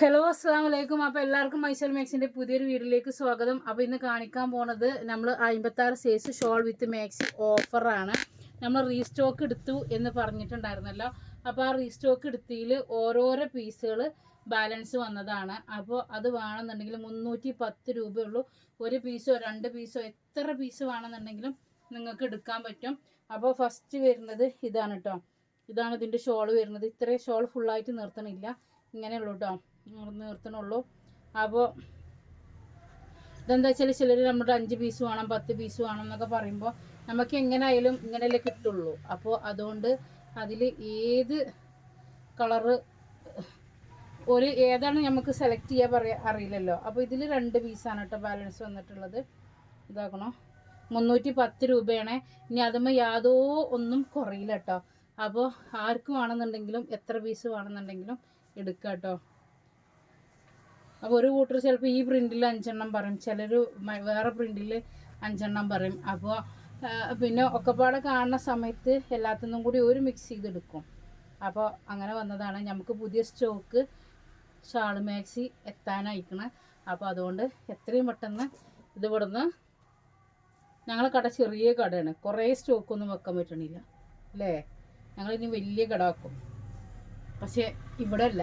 Hello അസ്സാം വലൈക്കും അപ്പോൾ എല്ലാവർക്കും മൈസൽ മാക്സിന്റെ പുതിയൊരു വീഡിയോയിലേക്ക് സ്വാഗതം. അപ്പോൾ ഇന്ന് കാണിക്കാൻ പോണത് നമ്മൾ അമ്പത്താറ് സൈസ് ഷോൾ വിത്ത് മാക്സി ഓഫറാണ് നമ്മൾ റീസ്റ്റോക്ക് എടുത്തു എന്ന് പറഞ്ഞിട്ടുണ്ടായിരുന്നല്ലോ. അപ്പോൾ ആ റീസ്റ്റോക്ക് എടുത്തതിൽ ഓരോരോ പീസുകൾ ബാലൻസ് വന്നതാണ്. അപ്പോൾ അത് വേണമെന്നുണ്ടെങ്കിൽ മുന്നൂറ്റി പത്ത് രൂപയുള്ളൂ. ഒരു പീസോ രണ്ട് പീസോ എത്ര പീസ് വേണമെന്നുണ്ടെങ്കിലും നിങ്ങൾക്ക് എടുക്കാൻ പറ്റും. അപ്പോൾ ഫസ്റ്റ് വരുന്നത് ഇതാണ് കേട്ടോ ഇതാണ് ഇതിന്റെ ഷോൾ വരുന്നത്. ഇത്രയും ഷോൾ ഫുള്ളായിട്ട് നിർത്തണില്ല. ഇങ്ങനെയുള്ളൂ കേട്ടോ നിർത്തണുള്ളൂ. അപ്പോൾ ഇതെന്താ വെച്ചാൽ ചിലർ നമ്മുടെ അഞ്ച് പീസ് വേണം പത്ത് പീസ് വേണം എന്നൊക്കെ പറയുമ്പോൾ നമുക്ക് എങ്ങനെയായാലും ഇങ്ങനെയല്ലേ കിട്ടുള്ളൂ. അപ്പോൾ അതുകൊണ്ട് അതിൽ ഏത് കളറ് ഒരു ഏതാണ് നമുക്ക് സെലക്ട് ചെയ്യാൻ പറയാ അറിയില്ലല്ലോ. അപ്പോൾ ഇതിൽ രണ്ട് പീസാണ് കേട്ടോ ബാലൻസ് വന്നിട്ടുള്ളത്. ഇതാക്കണോ? മുന്നൂറ്റി പത്ത് രൂപയാണ്. ഇനി അതുമ്പോൾ യാതോ ഒന്നും കുറയില്ല കേട്ടോ. അപ്പോൾ ആർക്ക് വേണമെന്നുണ്ടെങ്കിലും എത്ര പീസ് വേണമെന്നുണ്ടെങ്കിലും എടുക്കാം കേട്ടോ അപ്പോൾ ഒരു കൂട്ടർ ചിലപ്പോൾ ഈ പ്രിന്റിൽ അഞ്ചെണ്ണം പറയും ചിലർ വേറെ പ്രിന്റിൽ അഞ്ചെണ്ണം പറയും. അപ്പോൾ പിന്നെ ഒക്കെപ്പാടെ കാണുന്ന സമയത്ത് എല്ലാത്തിനും കൂടി ഒരു മിക്സ് ചെയ്തെടുക്കും. അപ്പോൾ അങ്ങനെ വന്നതാണ്. നമുക്ക് പുതിയ സ്റ്റോക്ക് ഷാൾ മാക്സി എത്താനയക്കണം. അപ്പോൾ അതുകൊണ്ട് എത്രയും പെട്ടെന്ന് ഇത് ഇവിടുന്ന് ഞങ്ങളെ കട ചെറിയ കടയാണ്. കുറേ സ്റ്റോക്കൊന്നും വെക്കാൻ പറ്റണില്ല. അല്ലേ? ഞങ്ങളിനി വലിയ കട വെക്കും. പക്ഷേ ഇവിടെ അല്ല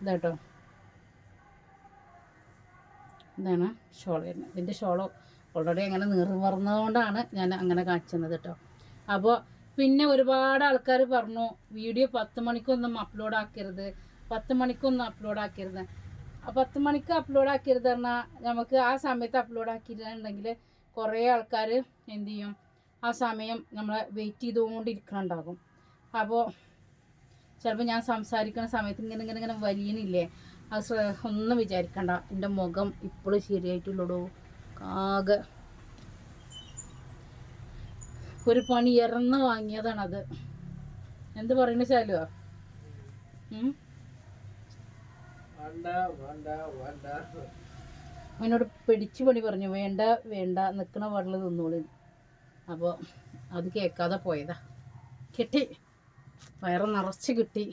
ഇതാട്ടോ. ഇതാണ് ഷോൾ വരുന്നത്. ഇതിന്റെ ഷോൾ ഓൾറെഡി അങ്ങനെ നിർവർന്നതുകൊണ്ടാണ് ഞാൻ അങ്ങനെ കാണിച്ചത് കേട്ടോ. അപ്പോൾ പിന്നെ ഒരുപാട് ആൾക്കാർ പറഞ്ഞു വീഡിയോ പത്ത് മണിക്കൊന്നും അപ്ലോഡ് ആക്കരുത് പത്ത് മണിക്കൊന്നും അപ്ലോഡ് ആക്കരുത്. പത്ത് മണിക്ക് അപ്ലോഡ് ആക്കരുത് പറഞ്ഞാൽ നമുക്ക് ആ സമയത്ത് അപ്ലോഡ് ആക്കിയിട്ടുണ്ടെങ്കിൽ കുറേ ആൾക്കാർ എന്തു ചെയ്യും? ആ സമയം നമ്മളെ വെയിറ്റ് ചെയ്തുകൊണ്ടിരിക്കണുണ്ടാകും. അപ്പോൾ ചിലപ്പോൾ ഞാൻ സംസാരിക്കുന്ന സമയത്ത് ഇങ്ങനെ ഇങ്ങനെ ഇങ്ങനെ വലിയനില്ലേ? അത് ഒന്നും വിചാരിക്കണ്ട. എന്റെ മുഖം ഇപ്പോഴും ശരിയായിട്ടുള്ളൂ ആകെ. ഒരു പണി ഇറന്ന് വാങ്ങിയതാണത്. എന്ത് പറയുന്ന ശാലുവാ എന്നോട് പിടിച്ചു പണി പറഞ്ഞു. വേണ്ട വേണ്ട നിൽക്കണ വെള്ളം നിന്നോളി. അപ്പോൾ അത് കേൾക്കാതെ പോയതാ. കിട്ടി. വയറ് നിറച്ച് കിട്ടി.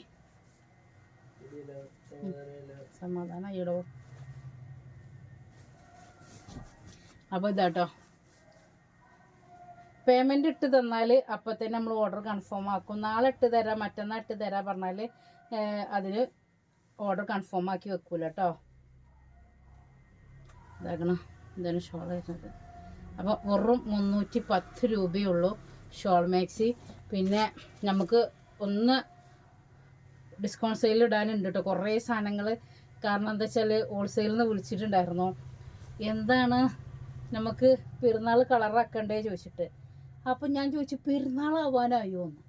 സമാധാനം ഇടോ. അപ്പോൾ ഇതാട്ടോ. പേയ്മെന്റ് ഇട്ട് തന്നാൽ അപ്പോൾ തന്നെ നമ്മൾ ഓർഡർ കൺഫേം ആക്കും. നാളെ ഇട്ട് തരാം മറ്റന്നാൾ ഇട്ട് തരാം പറഞ്ഞാൽ അതിന് ഓർഡർ കൺഫേം ആക്കി വെക്കൂല കേട്ടോ ഇതാക്കണം? ഇതാണ് ഷോൾ വരുന്നത്. അപ്പോൾ വെറും മുന്നൂറ്റി പത്ത് രൂപയുള്ളൂ ഷോൾ മാക്സി പിന്നെ നമുക്ക് ഒന്ന് ഡിസ്കൗണ്ട് സെയിൽ ഇടാനുണ്ട് കേട്ടോ കുറേ സാധനങ്ങൾ കാരണം എന്താ വെച്ചാൽ ഹോൾസെയിലിൽ നിന്ന് വിളിച്ചിട്ടുണ്ടായിരുന്നു. എന്താണ് നമുക്ക് പെരുന്നാൾ കളറാക്കണ്ടേ ചോദിച്ചിട്ട്. അപ്പം ഞാൻ ചോദിച്ചു പെരുന്നാളാവാനായോ? എന്ന്.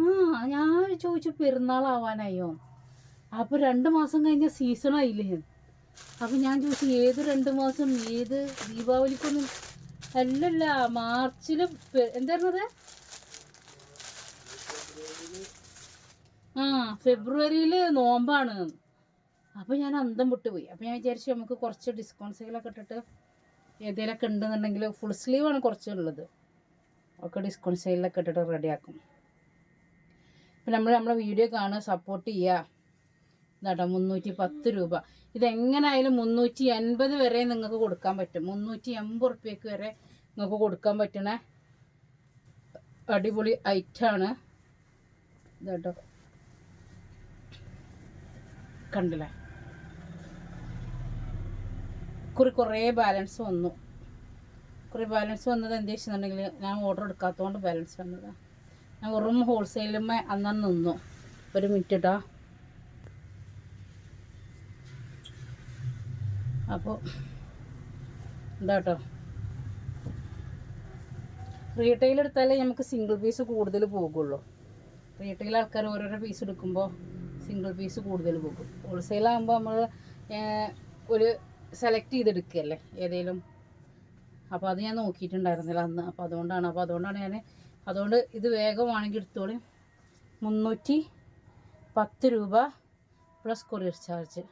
ആ ഞാൻ ചോദിച്ചു പെരുന്നാളാവാനായോ? അപ്പോൾ രണ്ട് മാസം കഴിഞ്ഞ സീസണായില്ലേ അപ്പം ഞാൻ ചോദിച്ചു ഏത് രണ്ട് മാസം? ഏത് ദീപാവലിക്കൊന്നും? അല്ലല്ല മാർച്ചിൽ എന്തായിരുന്നത് ആ. ഫെബ്രുവരിയിൽ നോമ്പാണ്. അപ്പോൾ ഞാൻ അന്തം വിട്ടുപോയി. അപ്പോൾ ഞാൻ വിചാരിച്ചു നമുക്ക് കുറച്ച് ഡിസ്കൗണ്ട്സുകളൊക്കെ ഇട്ടിട്ട് ഏതെങ്കിലുമൊക്കെ ഉണ്ടെന്നുണ്ടെങ്കിൽ ഫുൾ സ്ലീവാണ് കുറച്ച് ഉള്ളത്. ഒക്കെ ഡിസ്കൗണ്ട് സെയിലൊക്കെ ഇട്ടിട്ട് റെഡിയാക്കും അപ്പം നമ്മൾ നമ്മളെ വീഡിയോ കാണുക സപ്പോർട്ട് ചെയ്യുക. എന്താട്ടോ മുന്നൂറ്റി പത്ത് രൂപ. ഇതെങ്ങനായാലും മുന്നൂറ്റി എൺപത് വരെ നിങ്ങൾക്ക് കൊടുക്കാൻ പറ്റും. മുന്നൂറ്റി എൺപത് റുപ്യക്ക് വരെ നിങ്ങൾക്ക് കൊടുക്കാൻ പറ്റണേ അടിപൊളി ഐറ്റാണ് ഇതാട്ടോ. കണ്ടില്ലേ? കുറി കുറേ ബാലൻസ് വന്നു. കുറേ ബാലൻസ് വന്നത് എന്താ വെച്ചെന്നുണ്ടെങ്കിൽ ഞാൻ ഓർഡർ എടുക്കാത്തതുകൊണ്ട് ബാലൻസ് വന്നതാണ് ഞാൻ വെറും ഹോൾസെയിലുമ്മേ അന്നു നിന്നു. ഒരു മിനിറ്റ് കേട്ടോ അപ്പോൾ എന്താട്ടോ? റീറ്റെയിൽ എടുത്താലേ നമുക്ക് സിംഗിൾ പീസ് കൂടുതൽ പോകുള്ളൂ. റീറ്റെയിൽ ആൾക്കാർ ഓരോരോ പീസ് എടുക്കുമ്പോൾ സിംഗിൾ പീസ് കൂടുതൽ പോകും. ഹോൾസെയിലാകുമ്പോൾ നമ്മൾ ഒരു സെലക്ട് ചെയ്തെടുക്കുകയല്ലേ ഏതെങ്കിലും അപ്പോൾ അത് ഞാൻ നോക്കിയിട്ടുണ്ടായിരുന്നില്ല അന്ന്. അപ്പോൾ അതുകൊണ്ടാണ് അപ്പോൾ അതുകൊണ്ടാണ് ഞാൻ അതുകൊണ്ട് ഇത് വേഗമാണെങ്കിൽ എടുത്തോളി. മുന്നൂറ്റി പത്ത് രൂപ പ്ലസ് കൊറിയർ ചാർജ്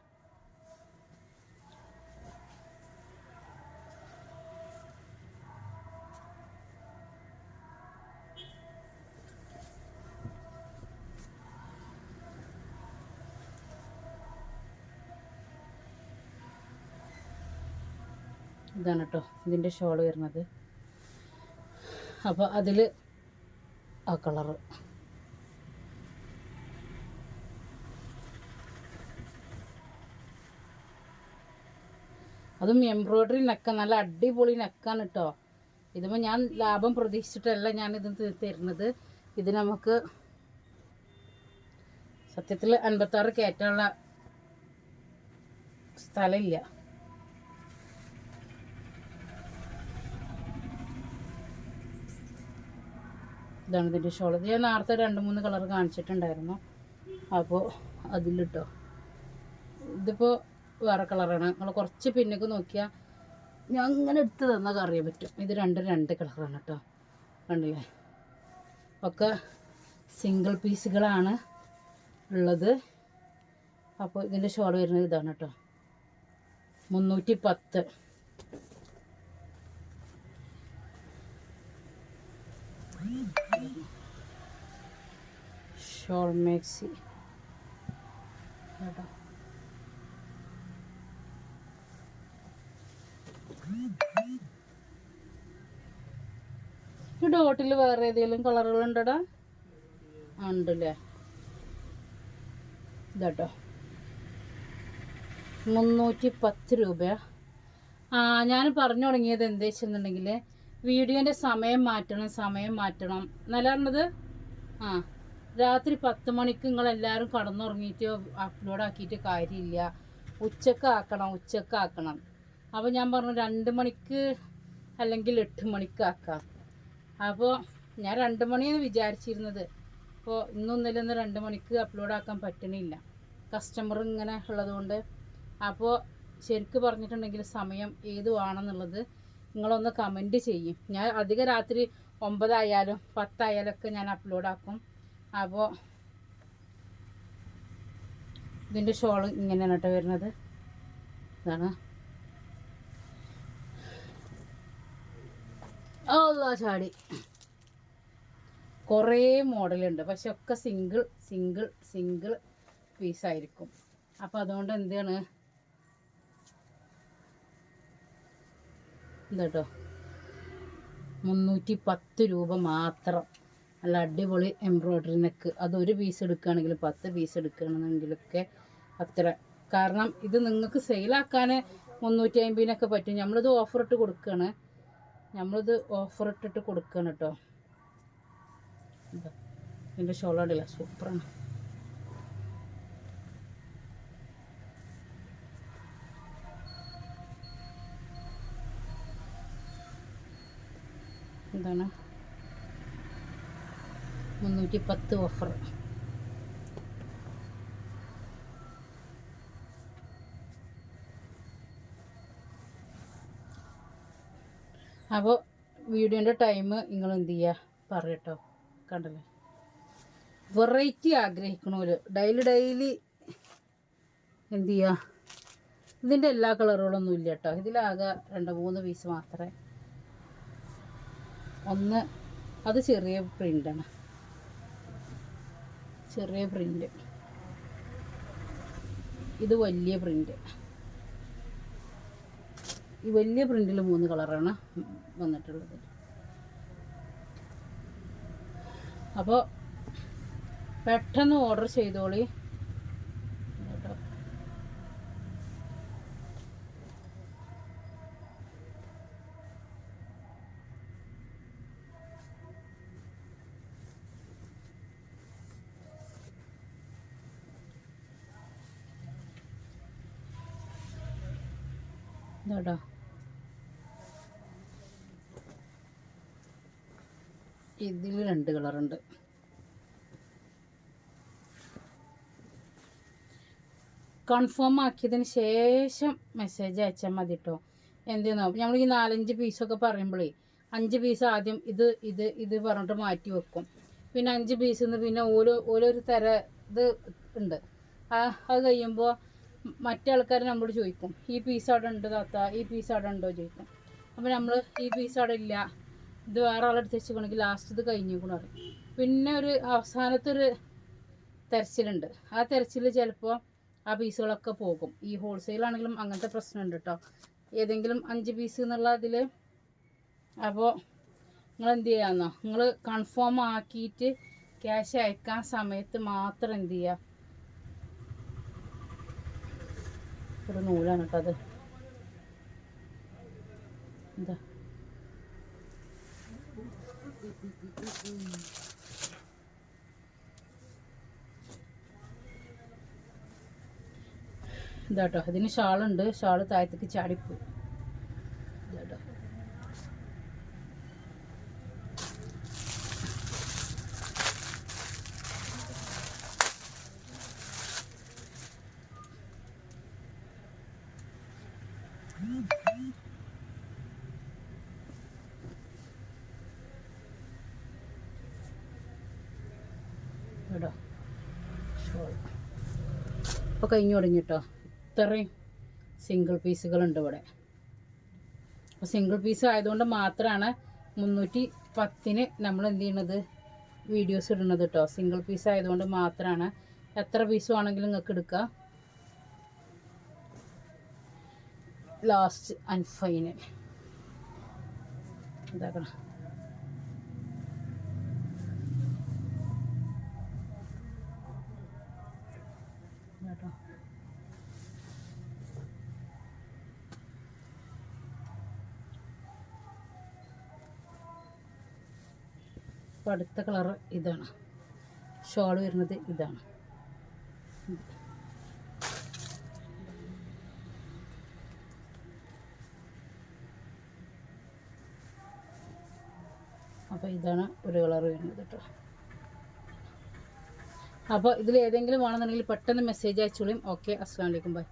ഇതാണ് കേട്ടോ ഇതിന്റെ ഷോൾ വരുന്നത്. അപ്പോൾ അതിൽ ആ കളറ് അതും എംബ്രോയ്ഡറി നെക്ക നല്ല അടിപൊളി നെക്കാണ് കേട്ടോ ഇതിപ്പോൾ ഞാൻ ലാഭം പ്രതീക്ഷിച്ചിട്ടല്ല ഞാനിത് തരുന്നത്. ഇത് നമുക്ക് സത്യത്തിൽ അൻപത്താറ് കയറ്റാനുള്ള സ്ഥലമില്ല ഇതാണ് ഇതിന്റെ ഷോൾ ഞാൻ നേരത്തെ രണ്ട് മൂന്ന് കളർ കാണിച്ചിട്ടുണ്ടായിരുന്നു. അപ്പോൾ അതിലിട്ടോ. ഇതിപ്പോൾ വേറെ കളറാണ്. നിങ്ങൾ കുറച്ച് പിന്നൊക്കെ നോക്കിയാൽ ഞാൻ അങ്ങനെ എടുത്ത് തന്നാൽ അറിയാൻ പറ്റും. ഇത് രണ്ടും രണ്ട് കളറാണ് കേട്ടോ കണ്ടില്ലേ? ഒക്കെ സിംഗിൾ പീസുകളാണ് ഉള്ളത്. അപ്പോൾ ഇതിന്റെ ഷോൾ വരുന്നത് ഇതാണ് കേട്ടോ മുന്നൂറ്റി പത്ത് ഷോൾ മാക്സി കേട്ടോ. ഈ ഡോട്ടിൽ വേറെ ഏതെങ്കിലും കളറുകൾ ഉണ്ടടാ? ഉണ്ടല്ലേ. ഇതാട്ടോ. മുന്നൂറ്റി പത്ത് രൂപയാ. ആ ഞാൻ പറഞ്ഞു തുടങ്ങിയത് എന്താ വെച്ചെന്നുണ്ടെങ്കിൽ വീഡിയോന്റെ സമയം മാറ്റണം സമയം മാറ്റണം. എന്നല്ല പറഞ്ഞത്? ആ. രാത്രി പത്ത് മണിക്ക് നിങ്ങൾ നിങ്ങളെല്ലാവരും കടന്നുറങ്ങിയിട്ട് അപ്ലോഡ് ആക്കിയിട്ട് കാര്യമില്ല. ഉച്ചയ്ക്ക് ആക്കണം ഉച്ചയ്ക്ക് ആക്കണം അപ്പോൾ ഞാൻ പറഞ്ഞു രണ്ട് മണിക്ക് അല്ലെങ്കിൽ എട്ട് മണിക്ക് ആക്കാം. അപ്പോൾ ഞാൻ രണ്ട് മണിയെന്ന് വിചാരിച്ചിരുന്നത്. അപ്പോൾ ഇന്നൊന്നില്ലെന്ന് രണ്ട് മണിക്ക് അപ്ലോഡ് ആക്കാൻ പറ്റണില്ല. കസ്റ്റമർ ഇങ്ങനെ ഉള്ളതുകൊണ്ട്. അപ്പോൾ ശരിക്ക് പറഞ്ഞിട്ടുണ്ടെങ്കിൽ സമയം ഏതുവാണെന്നുള്ളത് നിങ്ങളൊന്ന് കമന്റ് ചെയ്യും. ഞാൻ അധിക രാത്രി ഒമ്പതായാലും പത്തായാലും ഒക്കെ ഞാൻ അപ്ലോഡ് ആക്കും. അപ്പോൾ ഇതിന്റെ ഷോൾ ഇങ്ങനെയാണ് കേട്ടോ വരുന്നത്. ഇതാണ്. ഓള്ള ചാടി. കുറേ മോഡലുണ്ട്. പക്ഷെ ഒക്കെ സിംഗിൾ സിംഗിൾ സിംഗിൾ പീസായിരിക്കും അപ്പോൾ അതുകൊണ്ട് എന്താണ്? എന്താട്ടോ മുന്നൂറ്റി പത്ത് രൂപ മാത്രം. നല്ല അടിപൊളി എംബ്രോയ്ഡറി നെക്ക് അതൊരു പീസ് എടുക്കുകയാണെങ്കിലും പത്ത് പീസ് എടുക്കുകയാണെന്നെങ്കിലൊക്കെ അത്ര. കാരണം ഇത് നിങ്ങൾക്ക് സെയിലാക്കാൻ മുന്നൂറ്റി അമ്പതിനൊക്കെ പറ്റും. നമ്മളിത് ഓഫർ ഇട്ട് കൊടുക്കുകയാണ്. നമ്മളിത് ഓഫർ ഇട്ടിട്ട് കൊടുക്കുകയാണ് കേട്ടോ. എന്റെ ഷോൾ അടില്ല സൂപ്പറാണ് എന്താണ്? മുന്നൂറ്റി പത്ത് ഓഫർ അപ്പോൾ വീഡിയോന്റെ ടൈം നിങ്ങൾ എന്ത് ചെയ്യുക പറയട്ടോ കണ്ടല്ലേ? വെറൈറ്റി ആഗ്രഹിക്കണമല്ലോ ഡെയിലി ഡെയിലി എന്ത് ചെയ്യുക ഇതിന്റെ എല്ലാ കളറുകളൊന്നും ഇല്ല കേട്ടോ ഇതിലാകെ രണ്ട് മൂന്ന് പീസ് മാത്രമേ ഒന്ന് അത് ചെറിയ പ്രിന്റാണ് ചെറിയ പ്രിന്റ് ഇത് വലിയ പ്രിന്റ് ഈ വലിയ പ്രിന്റിൽ മൂന്ന് കളറാണ് വന്നിട്ടുള്ളത്. അപ്പോൾ പെട്ടെന്ന് ഓർഡർ ചെയ്തോളി കേട്ടോ ഇതാട്ടോ ഇതിൽ രണ്ട് കളറുണ്ട്. കൺഫേം ആക്കിയതിന് ശേഷം മെസ്സേജ് അയച്ചാൽ മതി കേട്ടോ എന്തെന്നോ നമ്മൾ ഈ നാലഞ്ച് പീസൊക്കെ പറയുമ്പോഴേ അഞ്ച് പീസ് ആദ്യം ഇത് ഇത് ഇത് പറഞ്ഞിട്ട് മാറ്റി വെക്കും. പിന്നെ അഞ്ച് പീസിൽ നിന്ന് പിന്നെ ഓരോ ഓരോരു തര ഇത് ഉണ്ട്. അത് കഴിയുമ്പോൾ മറ്റേ ആൾക്കാർ നമ്മളോട് ചോദിക്കും ഈ പീസ് അവിടെ ഉണ്ട് താത്ത ഈ പീസ് അവിടെ ഉണ്ടോ? ചോദിക്കും. അപ്പോൾ നമ്മൾ ഈ പീസ് അവിടെ ഇല്ല ഇത് വേറെ ആളെടുത്ത് വെച്ചുകൊണ്ടെങ്കിൽ ലാസ്റ്റ് ഇത് കഴിഞ്ഞേക്കണം പറയും. പിന്നെ ഒരു അവസാനത്തെ ഒരു തെരച്ചിലുണ്ട്. ആ തെരച്ചിൽ ചിലപ്പോൾ ആ പീസുകളൊക്കെ പോകും. ഈ ഹോൾസെയിൽ ആണെങ്കിലും അങ്ങനത്തെ പ്രശ്നമുണ്ട് കേട്ടോ ഏതെങ്കിലും അഞ്ച് പീസ് എന്നുള്ള അതിൽ അപ്പോൾ നിങ്ങൾ എന്ത് ചെയ്യാന്നോ? നിങ്ങൾ കൺഫേം ആക്കിയിട്ട് ക്യാഷ് അയക്കാൻ സമയത്ത് മാത്രം എന്ത് ചെയ്യുക ഒരു നൂലാണ് കേട്ടോ അത്. എന്താ? ഇതാട്ടോ. ഇതിന് ഷാളുണ്ട്. ഷാൾ താഴത്തേക്ക് ചാടിപ്പോയി. ഇതാട്ടോ. കേട്ടോ. ഷോൾ ഇപ്പോൾ കഴിഞ്ഞു തുടങ്ങി കേട്ടോ. ഇത്രയും സിംഗിൾ പീസുകളുണ്ട് ഇവിടെ. അപ്പോൾ സിംഗിൾ പീസ് ആയതുകൊണ്ട് മാത്രമാണ് മുന്നൂറ്റി പത്തിന് നമ്മൾ എന്ത് ചെയ്യണത്? വീഡിയോസ് ഇടുന്നത് കേട്ടോ. സിംഗിൾ പീസ് ആയതുകൊണ്ട് മാത്രമാണ് എത്ര പീസ് വേണമെങ്കിലും നിങ്ങൾക്ക് എടുക്കാം. ലാസ്റ്റ് ആൻഡ് ഫൈനൽ ഇതാക്കണം. അടുത്ത കളർ ഇതാണ്. ഷോൾ വരുന്നത് ഇതാണ്. അപ്പോൾ ഇതാണ് ഒരു കളർ വരുന്നത് കേട്ടോ. അപ്പോൾ ഇതിൽ ഏതെങ്കിലും വേണമെന്നുണ്ടെങ്കിൽ പെട്ടെന്ന് മെസ്സേജ് അയച്ചോളിയും. ഓക്കെ അസ്സാം വലൈക്കും ബൈ